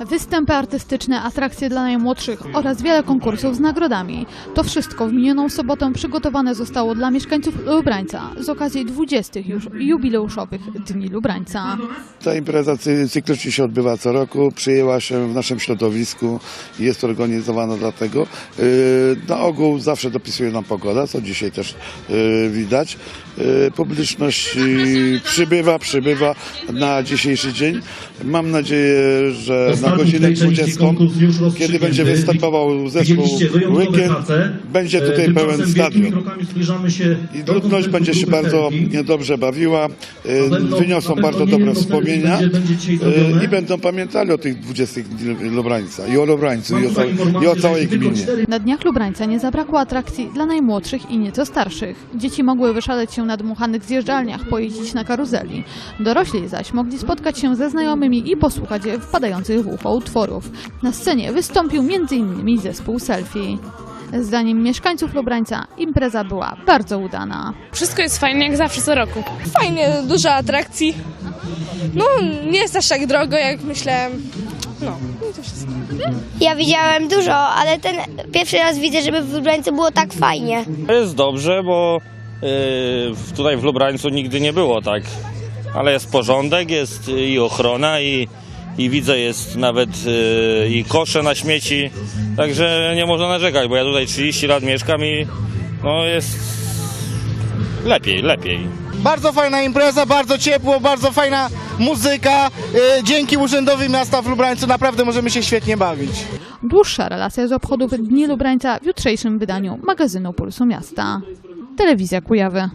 Występy artystyczne, atrakcje dla najmłodszych oraz wiele konkursów z nagrodami. To wszystko w minioną sobotę przygotowane zostało dla mieszkańców Lubrańca z okazji 20 już jubileuszowych Dni Lubrańca. Ta impreza cy- cyklicznie się odbywa co roku, przyjęła się w naszym środowisku i jest organizowana dlatego. Yy, Na ogół zawsze dopisuje nam pogoda, co dzisiaj też yy, widać. Yy, Publiczność przybywa, przybywa na dzisiejszy dzień. Mam nadzieję, że na godzinę tej części 20, konkurs już kiedy będzie występował zespół prace. będzie E, tutaj pełen stadion. I ludność będzie się bardzo dobrze bawiła, pewno- wyniosą bardzo dobre wspomnienia będzie- będzie dzisiaj zrobione. i będą pamiętali o tych 20 dni Lubrańca i o Lubrańcu i o, całej- i o całej gminie. Na Dniach Lubrańca nie zabrakło atrakcji dla najmłodszych i nieco starszych. Dzieci mogły wyszaleć się na dmuchanych zjeżdżalniach, pojeździć na karuzeli. Dorośli zaś mogli spotkać się ze znajomymi i posłuchać wpadających w ucho utworów. Na scenie wystąpił m.in. zespół Selfie. Zdaniem mieszkańców Lubrańca impreza była bardzo udana. Wszystko jest fajne jak zawsze co roku. Fajnie, dużo atrakcji. No, nie jest aż tak drogo, jak myślałem. No, i to wszystko. Ja widziałem dużo, ale ten pierwszy raz widzę, żeby w Lubrańcu było tak fajnie. Jest dobrze, bo y, w- tutaj w Lubrańcu nigdy nie było tak. Ale jest porządek, jest y, i ochrona, i, i widzę, jest nawet y, i kosze na śmieci. Także nie można narzekać, bo ja tutaj 30 lat mieszkam i no jest lepiej, lepiej. Bardzo fajna impreza, bardzo ciepło, bardzo fajna muzyka. E, Dzięki Urzędowi Miasta w Lubrańcu naprawdę możemy się świetnie bawić. Dłuższa relacja z obchodów Dni Lubrańca w jutrzejszym wydaniu magazynu Pulsu Miasta. Telewizja Kujawy.